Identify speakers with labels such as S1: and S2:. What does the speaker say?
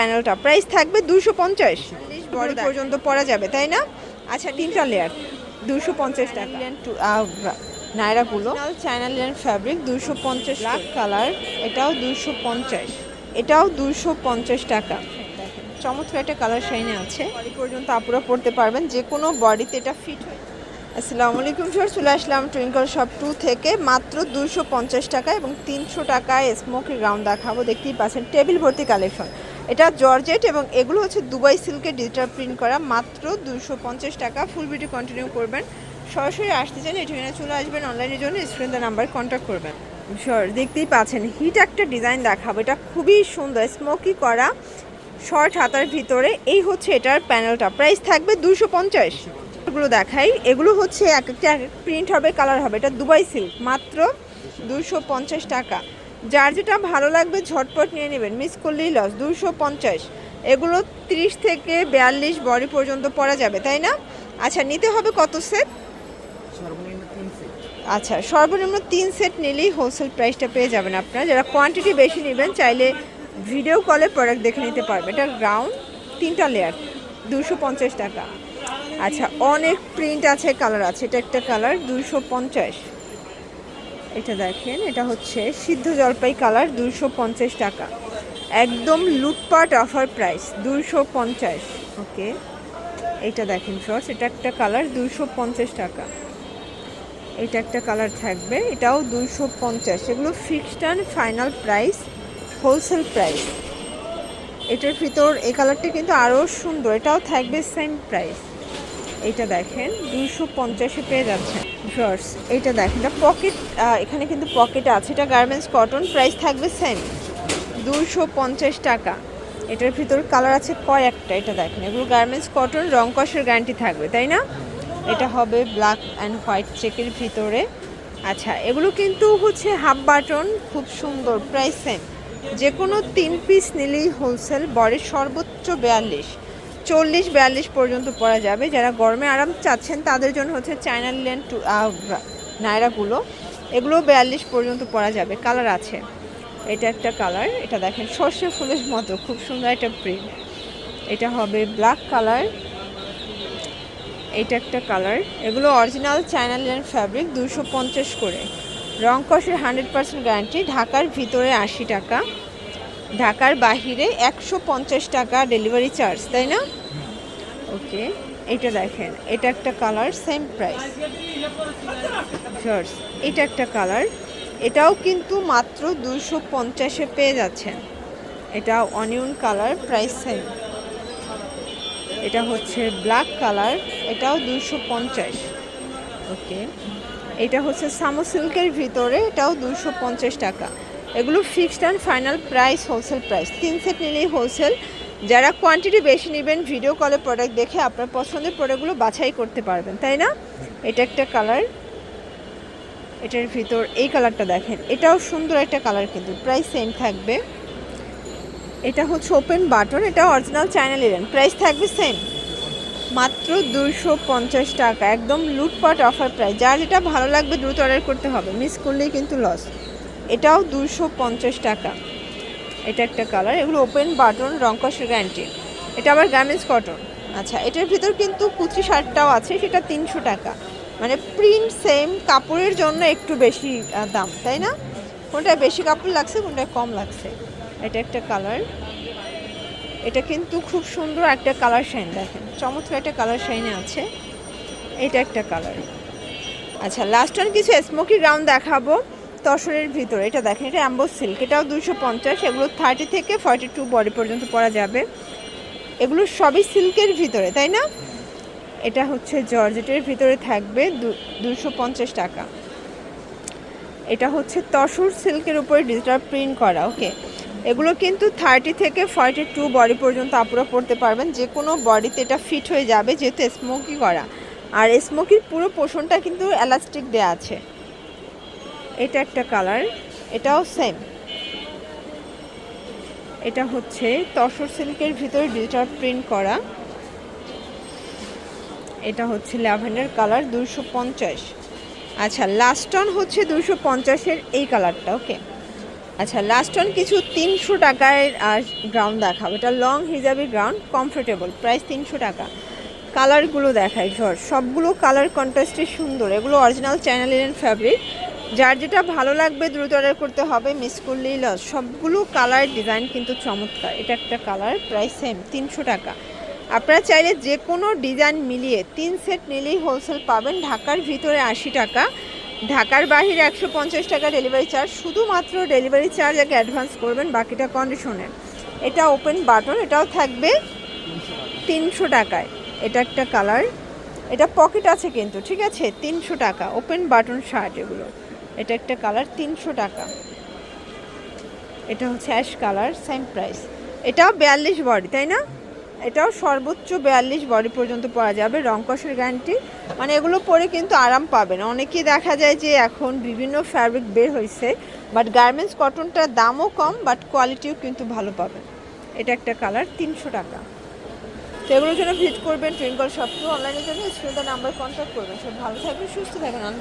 S1: প্যানেলটা প্রাইস থাকবে দুশো পঞ্চাশ। বডি পর্যন্ত পরা যাবে তাই না? আচ্ছা তিনটা লেয়ার দুশো পঞ্চাশ টাকা। নায়রাগুলো। চায়না লিয়ান ফ্যাব্রিক দুশো পঞ্চাশ লাখ কালার এটাও দুশো পঞ্চাশ। এটাও দুশো পঞ্চাশ টাকা। চমৎকার একটা কালার শাইনে আছে। বডি পর্যন্ত আপুরা পড়তে পারবেন যে কোনো বডিতে এটা ফিট হয়। আসসালামু আলাইকুম স্যার চলে আসলাম টুইঙ্কল শপ টু থেকে। মাত্র দুশো পঞ্চাশ টাকা এবং তিনশো টাকায় স্মোকি গ্রাউন্ড দেখাবো। দেখতেই পাচ্ছেন টেবিল ভর্তি কালেকশন এটা জর্জেট এবং এগুলো হচ্ছে দুবাই সিল্কে ডিজিটাল প্রিন্ট করা, মাত্র দুশো পঞ্চাশ টাকা। ফুল ভিডিও কন্টিনিউ করবেন। সরাসরি আসতে চান ঠিকানা চলে আসবেন অনলাইনের জন্য। স্ক্রিন নাম্বার কন্ট্যাক্ট করবেন। শর দেখতেই পাচ্ছেন হিট একটা ডিজাইন দেখাবো। এটা খুবই সুন্দর স্মোকি করা শর্ট হাতার ভিতরে। এই হচ্ছে এটার প্যানেলটা প্রাইস থাকবে দুশো পঞ্চাশ। এগুলো দেখাই। এগুলো হচ্ছে এক একটা প্রিন্ট হবে কালার হবে। এটা দুবাই সিল্ক মাত্র দুশো পঞ্চাশ টাকা। যার যেটা ভালো লাগবে ঝটপট নিয়ে নেবেন। মিস করলেই লস দুশো পঞ্চাশ। এগুলো তিরিশ থেকে বিয়াল্লিশ বডি পর্যন্ত পরা যাবে তাই না? আচ্ছা নিতে হবে কত সেট?
S2: সেট।
S1: আচ্ছা সর্বনিম্ন তিন সেট নিলেই হোলসেল প্রাইসটা পেয়ে যাবেন আপনারা। যারা কোয়ান্টিটি বেশি নেবেন চাইলে ভিডিও কলে প্রোডাক্ট দেখে নিতে পারবে এটা গ্রাউন্ড তিনটা লেয়ার দুশো পঞ্চাশ টাকা। আচ্ছা অনেক প্রিন্ট আছে কালার আছে। এটা একটা কালার দুশো পঞ্চাশ। এটা দেখেন, এটা হচ্ছে সিদ্ধ জলপাই কালার দুশো পঞ্চাশ টাকা। একদম লুটপাট অফার প্রাইস দুশো পঞ্চাশ। ওকে, এটা দেখেন শর্টস এটা একটা কালার দুশো পঞ্চাশ টাকা। এটা একটা কালার থাকবে, এটাও দুশো পঞ্চাশ। এগুলো fixed and final price wholesale price এটার ভিতর, এই কালারটা কিন্তু আরও সুন্দর, এটাও থাকবে সেম প্রাইস এইটা দেখেন দুশো পঞ্চাশে পেয়ে যাচ্ছেন। শর্টস এইটা দেখেন, এটা পকেট এখানে কিন্তু পকেট আছে। এটা গার্মেন্টস কটন, প্রাইস থাকবে সেম। দুশো পঞ্চাশ টাকা। এটার ভিতর কালার আছে কয়েকটা, এটা দেখেন। এগুলো গার্মেন্টস কটন, রং কষের গ্যারান্টি থাকবে, তাই না? এটা হবে ব্ল্যাক অ্যান্ড হোয়াইট চেকের ভিতরে। আচ্ছা এগুলো কিন্তু হচ্ছে হাফ বাটন খুব সুন্দর, প্রাইস সেম যে কোনো তিন পিস নিলেই হোলসেল বরের সর্বোচ্চ বিয়াল্লিশ। চল্লিশ বিয়াল্লিশ পর্যন্ত পরা যাবে। যারা গরমে আরাম চাচ্ছেন, তাদের জন্য হচ্ছে চায়না লিলেন টু নায়রাগুলো এগুলো বিয়াল্লিশ পর্যন্ত পরা যাবে। কালার আছে। এটা একটা কালার। এটা দেখেন, সর্ষে ফুলের মতো। খুব সুন্দর একটা প্রিন্ট। এটা হবে ব্ল্যাক কালার। এটা একটা কালার। এগুলো অরিজিনাল চায়না লিলেন ফ্যাব্রিক, দুশো পঞ্চাশ করে। রং কষের হান্ড্রেড পার্সেন্ট গ্যারান্টি। ঢাকার ভিতরে আশি টাকা। ঢাকার বাহিরে একশো পঞ্চাশ টাকা ডেলিভারি চার্জ তাই না? ওকে এটা দেখেন, এটা একটা কালার সেম প্রাইস শর্টস এটা একটা কালার এটাও কিন্তু মাত্র দুশো পঞ্চাশে পেয়ে যাচ্ছেন। এটা অনিয়ন কালার প্রাইস সেম এটা হচ্ছে ব্ল্যাক কালার এটাও দুশো পঞ্চাশ। ওকে এটা হচ্ছে সামো সিল্কের ভিতরে, এটাও দুশো পঞ্চাশ টাকা। এগুলো fixed and final price wholesale price তিন সেট নিলেই হোলসেল যারা কোয়ান্টিটি বেশি নেবেন ভিডিও কলে প্রোডাক্ট দেখে আপনার পছন্দের প্রোডাক্টগুলো বাছাই করতে পারবেন, তাই না? এটা একটা কালার এটার ভিতর এই কালারটা দেখেন। এটাও সুন্দর একটা কালার কিন্তু প্রাইস সেম থাকবে। এটা হচ্ছে ওপেন বাটন এটা অরিজিনাল চায়না লিলেন প্রাইস থাকবে সেম মাত্র দুশো পঞ্চাশ টাকা, একদম লুটপাট অফার প্রাইস যার যেটা ভালো লাগবে, দ্রুত অর্ডার করতে হবে। মিস করলেই কিন্তু লস এটাও দুশো পঞ্চাশ টাকা। এটা একটা কালার এগুলো ওপেন বাটন রংকসের গ্যারান্টি এটা আবার গার্মেন্টস কটন আচ্ছা এটার ভিতর কিন্তু কুচি শার্টটাও আছে, সেটা তিনশো টাকা। মানে প্রিন্ট সেম কাপড়ের জন্য একটু বেশি দাম, তাই না? কোনটায় বেশি কাপড় লাগছে, কোনটায় কম লাগছে। এটা একটা কালার এটা কিন্তু খুব সুন্দর একটা কালার শাইন দেখেন। চমৎকার একটা কালার শাইনে আছে। এটা একটা কালার আচ্ছা লাস্ট ওয়ান কিছু স্মোকি গ্রাউন্ড দেখাবো। তসরের ভিতরে। এটা দেখেন, এটা অ্যাম্বো সিল্ক এটাও দুশো পঞ্চাশ, এগুলো থার্টি থেকে ফর্টি টু বডি পর্যন্ত পরা যাবে। এগুলো সবই সিল্কের ভিতরে, তাই না? এটা হচ্ছে জর্জেটের ভিতরে থাকবে দুশো পঞ্চাশ টাকা। এটা হচ্ছে তসর সিল্কের উপরে ডিজিটাল প্রিন্ট করা ওকে এগুলো কিন্তু থার্টি থেকে ফর্টি টু বডি পর্যন্ত আপুরা পড়তে পারবেন। যে কোনো বডিতে এটা ফিট হয়ে যাবে, যেহেতু স্মোকি করা। আর স্মোকির পুরো পোষণটা কিন্তু এলাস্টিক দেওয়া আছে। এটা একটা কালার, এটাও সেম এটা হচ্ছে তসর সিল্কের ভিতরে ডিজিটাল প্রিন্ট করা। এটা হচ্ছে ল্যাভেন্ডার কালার দুশো পঞ্চাশ। আচ্ছা লাস্ট অন হচ্ছে দুশো পঞ্চাশের এই কালারটা ওকে আচ্ছা লাস্ট অন কিছু তিনশো টাকার গ্রাউন্ড দেখাবো। এটা লং হিজাবি গ্রাউন্ড কমফোর্টেবল প্রাইস তিনশো টাকা। কালারগুলো দেখায় ঝড় সবগুলো কালার কন্ট্রাস্টে সুন্দর। এগুলো অরিজিনাল চ্যানেল ফ্যাব্রিক যার যেটা ভালো লাগবে দ্রুত অর্ডার করতে হবে, মিস করলেই লস সবগুলো কালার ডিজাইন কিন্তু চমৎকার। এটা একটা কালার প্রাইস সেম তিনশো টাকা। আপনারা চাইলে যে কোনো ডিজাইন মিলিয়ে তিন সেট নিলেই হোলসেল পাবেন। ঢাকার ভিতরে আশি টাকা, ঢাকার বাহিরে একশো পঞ্চাশ টাকা ডেলিভারি চার্জ শুধুমাত্র ডেলিভারি চার্জ আগে অ্যাডভান্স করবেন বাকিটা কন্ডিশনের এটা ওপেন বাটন এটাও থাকবে তিনশো টাকায়। এটা একটা কালার এটা পকেট আছে কিন্তু, ঠিক আছে? তিনশো টাকা ওপেন বাটন শার্ট এগুলো। এটা একটা কালার তিনশো টাকা। এটা হচ্ছে অ্যাশ কালার সেম প্রাইস এটাও বিয়াল্লিশ বডি, তাই না? এটাও সর্বোচ্চ বিয়াল্লিশ বডি পর্যন্ত পাওয়া যাবে রংকসের গ্যারান্টি মানে এগুলো পরে কিন্তু আরাম পাবেন। অনেকেই দেখা যায় যে এখন বিভিন্ন ফ্যাব্রিক বের হয়েছে বাট গার্মেন্টস কটনটার দামও কম বাট কোয়ালিটিও কিন্তু ভালো পাবেন। এটা একটা কালার তিনশো টাকা। তো এগুলোর জন্য ভিজিট করবেন টুইঙ্কল শপ টু অনলাইনের জন্য স্ক্রিনটা নাম্বার কন্ট্যাক্ট করবেন। সব ভালো থাকবেন, সুস্থ থাকবেন।